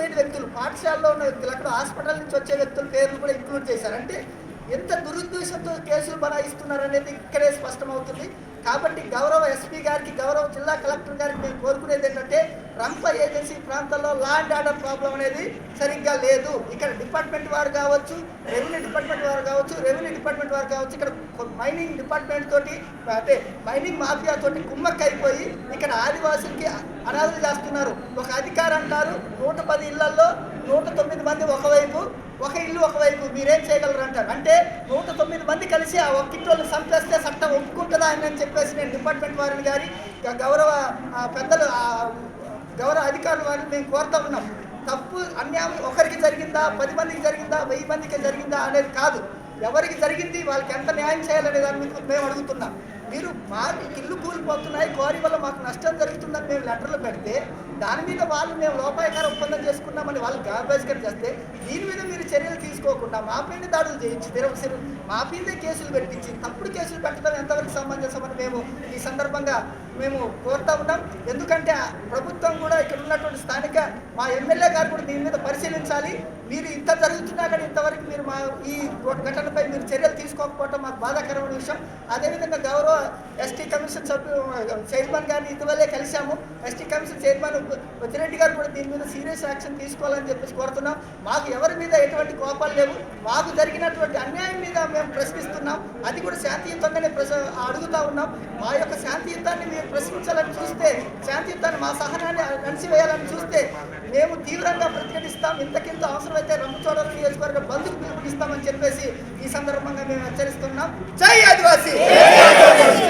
వ్యక్తులు పాఠశాలలో ఉన్న వ్యక్తులు అక్కడ హాస్పిటల్ నుంచి వచ్చే వ్యక్తుల పేర్లు కూడా ఇంక్లూడ్ చేశారు. అంటే ఎంత దురుద్దేశంతో కేసులు బనాయిస్తున్నారు అనేది ఇక్కడే స్పష్టమవుతుంది. కాబట్టి గౌరవ ఎస్పీ గారికి గౌరవ జిల్లా కలెక్టర్ గారికి మేము కోరుకునేది ఏంటంటే రంప ఏజెన్సీ ప్రాంతాల్లో లా అండ్ ఆర్డర్ ప్రాబ్లం అనేది సరిగ్గా లేదు. ఇక్కడ డిపార్ట్మెంట్ వారు కావచ్చు రెవెన్యూ డిపార్ట్మెంట్ వారు కావచ్చు రెవెన్యూ డిపార్ట్మెంట్ వారు కావచ్చు ఇక్కడ మైనింగ్ డిపార్ట్మెంట్ తోటి అంటే మైనింగ్ మాఫియా తోటి కుమ్మక్క అయిపోయి ఇక్కడ ఆదివాసులకి అనాథలు చేస్తున్నారు. ఒక అధికారి అంటారు నూట పది ఇళ్ళలో నూట తొమ్మిది మంది ఒకవైపు ఒక ఇల్లు ఒకవైపు మీరేం చేయగలరు అంటారు అంటే నూట తొమ్మిది మంది కలిసి ఆ ఒక్క ఇంట్లో చంపేస్తే చట్టం ఒప్పుకుంటుందా అని అని చెప్పేసి నేను డిపార్ట్మెంట్ వారిని గారి గౌరవ పెద్దలు గౌరవ అధికారుల వారిని మేము కోరుతా ఉన్నాం. తప్పు అన్యాయం ఒకరికి జరిగిందా పది మందికి జరిగిందా వెయ్యి మందికి జరిగిందా అనేది కాదు. ఎవరికి జరిగింది వాళ్ళకి ఎంత న్యాయం చేయాలనే దాని మీద మేము అడుగుతున్నాం. మీరు మా ఇల్లు కూలిపోతున్నాయి కోరి వల్ల మాకు నష్టం జరుగుతుందని మేము లెటర్లు పెడితే దాని మీద వాళ్ళు మేము లోపాయకార ఒప్పందం చేసుకున్నామని వాళ్ళు గార్బేజ్కర్ చేస్తే దీని మీద మీరు చర్యలు తీసుకోకుండా మా పైన దాడులు చేయించి తిరగసిరు మా పైనే కేసులు పెట్టించి తప్పుడు కేసులు పెట్టడం ఎంతవరకు సమంజసమని మేము ఈ సందర్భంగా మేము కోరుతా ఉన్నాం. ఎందుకంటే ప్రభుత్వం కూడా ఇక్కడ ఉన్నటువంటి స్థానిక మా ఎమ్మెల్యే గారు కూడా దీని మీద పరిశీలించాలి. మీరు ఇంత జరుగుతున్నా కానీ ఇంతవరకు మీరు మా ఈ ఘటనపై మీరు చర్యలు తీసుకోకపోవటం మాకు బాధాకరమైన విషయం. అదేవిధంగా గౌరవ ఎస్టీ కమిషన్ సభ్యు చైర్మన్ గారిని ఇటీవలే కలిశాము. ఎస్టీ కమిషన్ చైర్మన్ వతిరెడ్డి గారు కూడా దీని మీద సీరియస్ యాక్షన్ తీసుకోవాలని చెప్పేసి కోరుతున్నాం. మాకు ఎవరి మీద ఎటువంటి కోపాలు లేవు. మాకు జరిగినటువంటి అన్యాయం మీద మేము ప్రశ్నిస్తున్నాం. అది కూడా శాంతియుతంగానే ప్రశ అడుగుతా ఉన్నాం. మా యొక్క శాంతియుతాన్ని మీరు ప్రశ్నించాలని చూస్తే శాంతియుతాన్ని మా సహనాన్ని అణిసివేయాలని చూస్తే మేము తీవ్రంగా ప్రతిఘటిస్తాం. ఇంతకింత అవసరమైతే రంపచోడవరం నియోజకవర్గ బంధుకు పిలుపునిస్తామని చెప్పేసి ఈ సందర్భంగా మేము హెచ్చరిస్తున్నాం. జై ఆదివాసీ!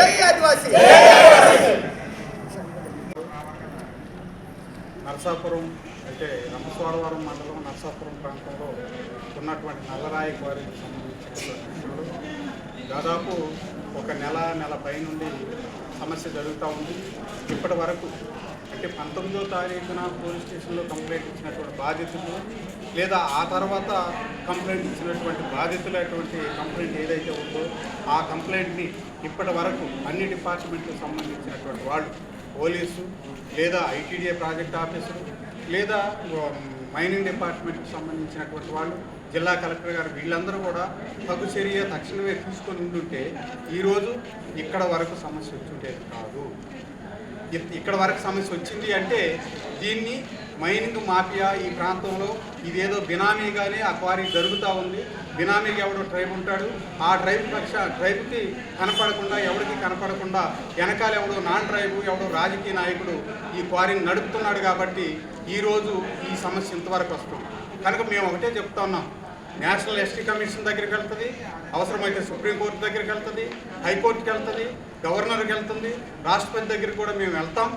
జై ఆదివాసీ! నరసాపురం అంటే రంపస్వాడవరం మండలం నరసాపురం ప్రాంతంలో ఉన్నటువంటి నల్లరాయి వారికి సంబంధించిన దాదాపు ఒక నెల నెల పై నుండి సమస్య జరుగుతూ ఉంది. ఇప్పటి వరకు అంటే పంతొమ్మిదో తారీఖున పోలీస్ స్టేషన్లో కంప్లైంట్ ఇచ్చినటువంటి బాధితులు లేదా ఆ తర్వాత కంప్లైంట్ ఇచ్చినటువంటి బాధితులైనటువంటి కంప్లైంట్ ఏదైతే ఉందో ఆ కంప్లైంట్ని ఇప్పటి వరకు అన్ని డిపార్ట్మెంట్కి సంబంధించినటువంటి వాళ్ళు పోలీసు లేదా ఐటీడీఏ ప్రాజెక్ట్ ఆఫీసరు లేదా మైనింగ్ డిపార్ట్మెంట్కి సంబంధించినటువంటి వాళ్ళు జిల్లా కలెక్టర్ గారు వీళ్ళందరూ కూడా తగు చర్య తక్షణమే తీసుకొని ఉండుంటే ఈరోజు ఇక్కడ వరకు సమస్య వచ్చుండేది కాదు. ఇక్కడ వరకు సమస్య వచ్చింది అంటే దీన్ని మైనింగ్ మాఫియా ఈ ప్రాంతంలో ఇదేదో బినామీగానే ఆ క్వారీ జరుగుతూ ఉంది. బినామీకి ఎవడో ట్రైబ్ ఉంటాడు? ఆ ట్రైబ్ పక్ష ట్రైబ్కి కనపడకుండా ఎవరికి కనపడకుండా వెనకాల ఎవడో నాన్ ట్రైబ్ ఎవడో రాజకీయ నాయకుడు ఈ క్వారీని నడుపుతున్నాడు కాబట్టి ఈరోజు ఈ సమస్య ఇంతవరకు వస్తుంది. కనుక మేము ఒకటే చెప్తా ఉన్నాం. నేషనల్ ఎస్టీ కమిషన్ దగ్గరికి వెళ్తుంది అవసరమైతే సుప్రీంకోర్టు దగ్గరికి వెళ్తుంది హైకోర్టుకి వెళ్తుంది గవర్నర్కి వెళ్తుంది రాష్ట్రపతి దగ్గరికి కూడా మేము వెళ్తాం.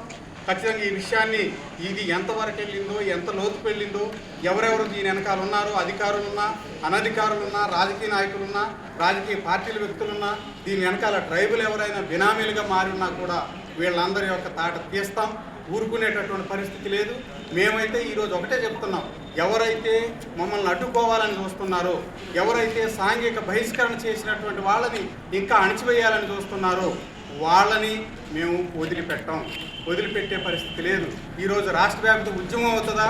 ఖచ్చితంగా ఈ విషయాన్ని ఇది ఎంతవరకు వెళ్ళిందో ఎంత లోతు వెళ్ళిందో ఎవరెవరు దీని వెనకాల ఉన్నారో అధికారులున్నా అనధికారులున్నా రాజకీయ నాయకులున్నా రాజకీయ పార్టీల వ్యక్తులున్నా దీని వెనకాల ట్రైబుల్ ఎవరైనా బినామీలుగా మారి కూడా వీళ్ళందరి యొక్క తాట తీస్తాం. ఊరుకునేటటువంటి పరిస్థితి లేదు. మేమైతే ఈరోజు ఒకటే చెప్తున్నాం. ఎవరైతే మమ్మల్ని అడ్డుకోవాలని చూస్తున్నారో ఎవరైతే సాంఘిక బహిష్కరణ చేసినటువంటి వాళ్ళని ఇంకా అణిచివేయాలని చూస్తున్నారో వాళ్ళని మేము వదిలిపెట్టాం. వదిలిపెట్టే పరిస్థితి లేదు. ఈరోజు రాష్ట్ర వ్యాప్త ఉద్యమం అవుతుందా?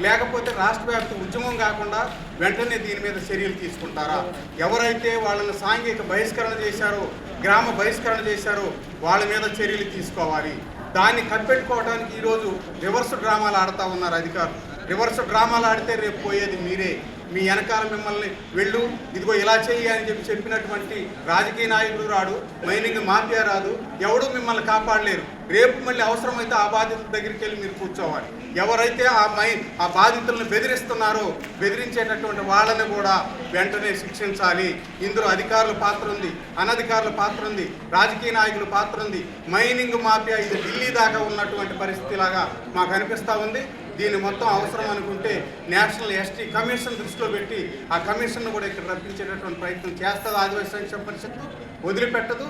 లేకపోతే రాష్ట్ర వ్యాప్త ఉద్యమం కాకుండా వెంటనే దీని మీద చర్యలు తీసుకుంటారా? ఎవరైతే వాళ్ళని సాంఘిక బహిష్కరణ చేశారో గ్రామ బహిష్కరణ చేశారో వాళ్ళ మీద చర్యలు తీసుకోవాలి. దాన్ని కప్పెట్టుకోవడానికి ఈరోజు రివర్స్ డ్రామాలు ఆడుతూ ఉన్నారు అధికారులు. రివర్స్ డ్రామాలు ఆడితే రేపు పోయేది మీరే. మీ వెనకాల మిమ్మల్ని వెళ్ళు ఇదిగో ఇలా చెయ్యి అని చెప్పి చెప్పినటువంటి రాజకీయ నాయకుడు రాడు మైనింగ్ మాఫియా రాదు ఎవడు మిమ్మల్ని కాపాడలేరు. రేపు మళ్ళీ అవసరమైతే ఆ బాధితుల దగ్గరికి వెళ్ళి మీరు కూర్చోవాలి. ఎవరైతే ఆ మై ఆ బాధితులను బెదిరిస్తున్నారో బెదిరించేటటువంటి వాళ్ళని కూడా వెంటనే శిక్షించాలి. ఇందులో అధికారుల పాత్ర ఉంది అనధికారుల పాత్ర ఉంది రాజకీయ నాయకుల పాత్ర ఉంది. మైనింగ్ మాఫియా ఇది ఢిల్లీ దాకా ఉన్నటువంటి పరిస్థితి లాగా మాకు అనిపిస్తూ ఉంది. దీన్ని మొత్తం అవసరం అనుకుంటే నేషనల్ ఎస్టీ కమిషన్ దృష్టిలో పెట్టి ఆ కమిషన్ను కూడా ఇక్కడ రప్పించేటటువంటి ప్రయత్నం చేస్తుంది ఆదివాసీ సంక్షేమ పరిషత్తు. వదిలిపెట్టదు.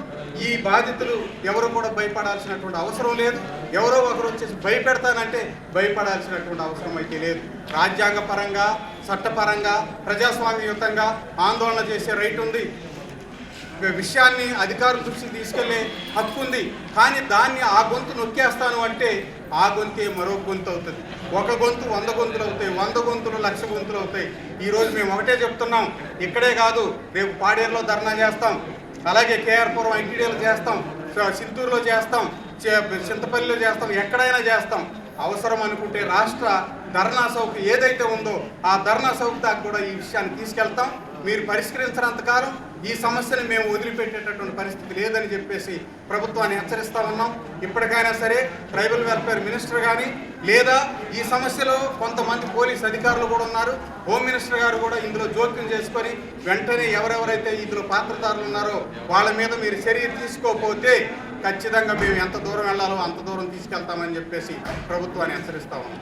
ఈ బాధితులు ఎవరు కూడా భయపడాల్సినటువంటి అవసరం లేదు. ఎవరో ఒకరు వచ్చేసి భయపెడతానంటే భయపడాల్సినటువంటి అవసరం అయితే లేదు. రాజ్యాంగపరంగా చట్టపరంగా ప్రజాస్వామ్యయుతంగా ఆందోళన చేసే రైట్ ఉంది. విషయాన్ని అధికారుల దృష్టికి తీసుకెళ్ళే హక్కు ఉంది. కానీ దాన్ని ఆ గొంతు నొక్కేస్తాను అంటే ఆ గొంతే మరో గొంతు అవుతుంది ఒక గొంతు వంద గొంతులు అవుతాయి వంద గొంతులు లక్ష గొంతులు అవుతాయి. ఈరోజు మేము ఒకటే చెప్తున్నాం ఇక్కడే కాదు రేపు పాడేరులో ధర్నా చేస్తాం అలాగే కేఆర్పురం ఐటీడీలో చేస్తాం సింతూరులో చేస్తాం చింతపల్లిలో చేస్తాం ఎక్కడైనా చేస్తాం. అవసరం అనుకుంటే రాష్ట్ర ధర్నా సౌక ఏదైతే ఉందో ఆ ధర్నా సౌక్ దాకా కూడా ఈ విషయాన్ని తీసుకెళ్తాం. మీరు పరిష్కరించినంతకాలం ఈ సమస్యను మేము వదిలిపెట్టేటటువంటి పరిస్థితి లేదని చెప్పేసి ప్రభుత్వాన్ని హెచ్చరిస్తా ఉన్నాం. ఇప్పటికైనా సరే ట్రైబల్ వెల్ఫేర్ మినిస్టర్ కానీ లేదా ఈ సమస్యలో కొంతమంది పోలీస్ అధికారులు కూడా ఉన్నారు. హోమ్ మినిస్టర్ గారు కూడా ఇందులో జోక్యం చేసుకొని వెంటనే ఎవరెవరైతే ఇందులో పాత్రదారులు ఉన్నారో వాళ్ళ మీద మీరు చర్య తీసుకోకపోతే ఖచ్చితంగా మేము ఎంత దూరం వెళ్ళాలో అంత దూరం తీసుకెళ్తామని చెప్పేసి ప్రభుత్వాన్ని హెచ్చరిస్తా ఉన్నాం.